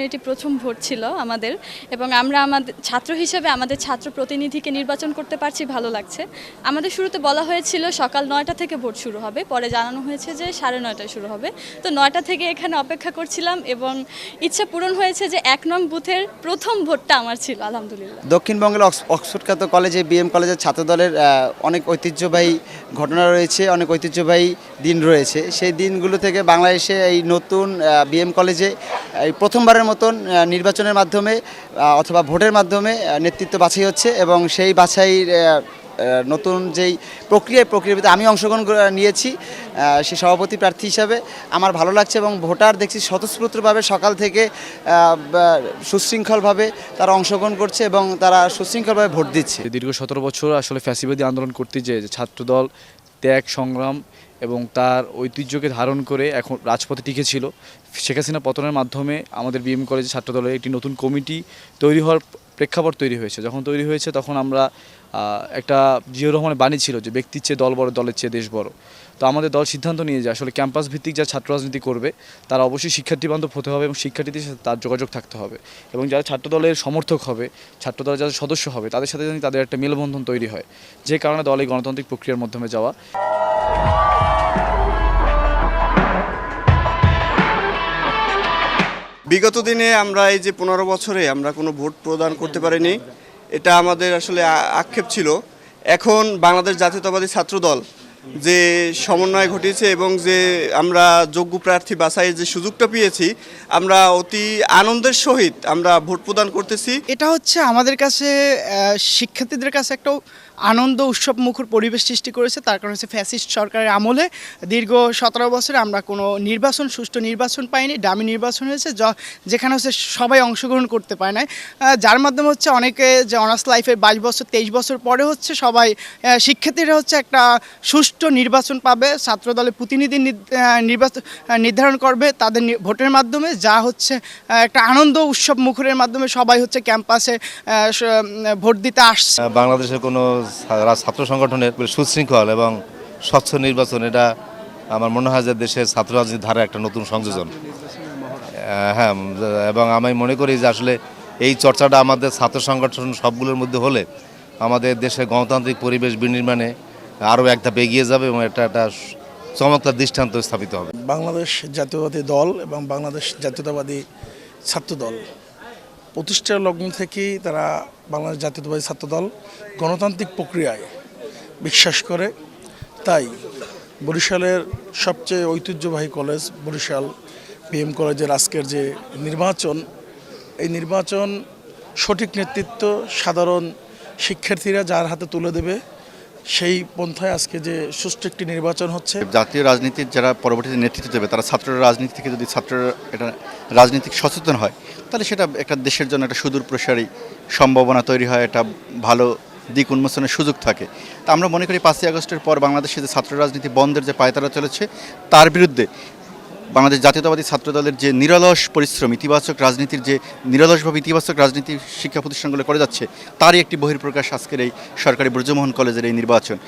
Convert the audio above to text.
নির্বাচনের এটি প্রথম ভোট ছিল আমাদের এবং আমরা আমাদের ছাত্র হিসেবে আমাদের ছাত্র প্রতিনিধিকে নির্বাচন করতে পারছি, ভালো লাগছে। আমাদের শুরুতে বলা হয়েছিল সকাল নয়টা থেকে ভোট শুরু হবে, পরে জানানো হয়েছে যে সাড়ে নয়টায় শুরু হবে। তো নয়টা থেকে এখানে অপেক্ষা করছিলাম এবং ইচ্ছা পূরণ হয়েছে যে এক নং বুথের প্রথম ভোটটা আমার ছিল, আলহামদুলিল্লাহ। দক্ষিণবঙ্গের অক্স- অক্সফোর্ড খ্যাত কলেজে, বিএম কলেজের ছাত্রদলের অনেক ঐতিহ্যবাহী ঘটনা রয়েছে, অনেক ঐতিহ্যবাহী দিন রয়েছে। সেই দিনগুলো থেকে বাংলাদেশে এই নতুন বিএম কলেজে এই প্রথমবারের মতন নির্বাচনের মাধ্যমে অথবা ভোটের মাধ্যমে নেতৃত্ব বাছাই হচ্ছে এবং সেই বাছাইয়ের নতুন যেই প্রক্রিয়া প্রক্রিয়াতে আমি অংশগ্রহণ নিয়েছি সে সভাপতি প্রার্থী হিসাবে। আমার ভালো লাগছে এবং ভোটার দেখছি স্বতঃস্ফূর্তভাবে সকাল থেকে সুশৃঙ্খলভাবে তারা অংশগ্রহণ করছে এবং তারা সুশৃঙ্খলভাবে ভোট দিচ্ছে। দীর্ঘ সতেরো বছর আসলে ফ্যাসিবাদী আন্দোলন করতে যে ছাত্রদল, ত্যাগ, সংগ্রাম এবং তার ঐতিহ্যকে ধারণ করে এখন রাজপথে টিকে ছিল। শেখ হাসিনা পতনের মাধ্যমে আমাদের বিএম কলেজের ছাত্রদলের একটি নতুন কমিটি তৈরি হওয়ার প্রেক্ষাপট তৈরি হয়েছে। যখন তৈরি হয়েছে তখন আমরা একটা জিয়র রহমানের বাণী ছিল যে ব্যক্তির চেয়ে দল বড়, দলের চেয়ে দেশ বড়। তো আমাদের দল সিদ্ধান্ত নিয়ে যে আসলে ক্যাম্পাস ভিত্তিক যা ছাত্র রাজনীতি করবে, তারা অবশ্যই শিক্ষার্থী বান্ধব হতে হবে এবং শিক্ষার্থীদের সাথে তার যোগাযোগ থাকতে হবে। এবং যারা ছাত্রদলের সমর্থক হবে, ছাত্রদলের যারা সদস্য হবে, তাদের সাথে যেন তাদের একটা মেলবন্ধন তৈরি হয়। যে কারণে দল গণতান্ত্রিক প্রক্রিয়ার মাধ্যমে যাওয়া। বিগত দিনে আমরা এই যে পনেরো বছরে আমরা কোনো ভোট প্রদান করতে পারিনি, এটা আমাদের আসলে আক্ষেপ ছিল। এখন বাংলাদেশ জাতীয়তাবাদী ছাত্রদল যে সমন্বয় ঘটিয়েছে এবং যে আমরা যোগ্য প্রার্থী বাছাইয়ের যে সুযোগটা পেয়েছি, আমরা অতি আনন্দের সহিত আমরা ভোট প্রদান করতেছি। এটা হচ্ছে আমাদের কাছে শিক্ষার্থীদের কাছে একটা আনন্দ উৎসব মুখর পরিবেশ সৃষ্টি করেছে। তার কারণ হচ্ছে ফ্যাসিস্ট সরকারের আমলে দীর্ঘ সতেরো বছরে আমরা কোনো নির্বাচন, সুষ্ঠু নির্বাচন পাইনি ডামি নির্বাচন হয়েছে যেখানে হচ্ছে সবাই অংশগ্রহণ করতে পারে না যার মাধ্যমে হচ্ছে অনেকে যে অনার্স লাইফের বাইশ বছর, তেইশ বছর পরে হচ্ছে সবাই শিক্ষার্থীরা হচ্ছে একটা সুষ্ঠু নির্বাচন পাবে, ছাত্রদলের প্রতিনিধি নির্বাচন নির্ধারণ করবে তাদের ভোটের মাধ্যমে, যা হচ্ছে একটা আনন্দ উৎসব মুখরের মাধ্যমে সবাই হচ্ছে ক্যাম্পাসে ভোট দিতে আসছে। বাংলাদেশের কোনো ছাত্র সংগঠনের সুশৃঙ্খল এবং স্বচ্ছ নির্বাচন, এটা আমার মনে হয় যে দেশের ছাত্র রাজনীতির ধারা একটা নতুন সংযোজন। হ্যাঁ এবং আমি মনে করি যে আসলে এই চর্চাটা আমাদের ছাত্র সংগঠন সবগুলোর মধ্যে হলে আমাদের দেশের গণতান্ত্রিক পরিবেশ বিনির্মাণে আরও এক ধাপ এগিয়ে যাবে এবং এটা একটা চমৎকার দৃষ্টান্ত স্থাপিত হবে। বাংলাদেশ জাতীয়তাবাদী দল এবং বাংলাদেশ জাতীয়তাবাদী ছাত্র দল। প্রতিষ্ঠার লগ্ন থেকেই তারা বাংলাদেশ জাতীয়তাবাদী ছাত্রদল গণতান্ত্রিক প্রক্রিয়ায় বিশ্বাস করে। তাই বরিশালের সবচেয়ে ঐতিহ্যবাহী কলেজ বরিশাল বিএম কলেজের আজকের যে নির্বাচন, এই নির্বাচন সঠিক নেতৃত্ব সাধারণ শিক্ষার্থীরা যার হাতে তুলে দেবে সেই পন্থায় আজকে যে সুষ্ঠু একটি নির্বাচন হচ্ছে। জাতীয় রাজনীতির যারা পরবর্তীতে নেতৃত্ব দেবে, তারা ছাত্ররা রাজনীতি থেকে যদি ছাত্ররা এটা রাজনীতিক সচেতন হয়, তাহলে সেটা একটা দেশের জন্য একটা সুদূর প্রসারী সম্ভাবনা তৈরি হয়, একটা ভালো দিক উন্মোচনের সুযোগ থাকে। তা আমরা মনে করি পাঁচই আগস্টের পর বাংলাদেশে যে ছাত্র রাজনীতি বন্ধের যে পায়তারা চলেছে, তার বিরুদ্ধে বাংলাদেশ জাতীয়তাবাদী ছাত্রদলের যে নিরলস পরিশ্রম, ইতিবাচক রাজনীতির যে নিরলসভাবে ইতিবাচক রাজনীতি শিক্ষা প্রতিষ্ঠানগুলো করে যাচ্ছে, তারই একটি বহির্প্রকাশ আজকের এই সরকারি ব্রজমোহন কলেজের এই নির্বাচন।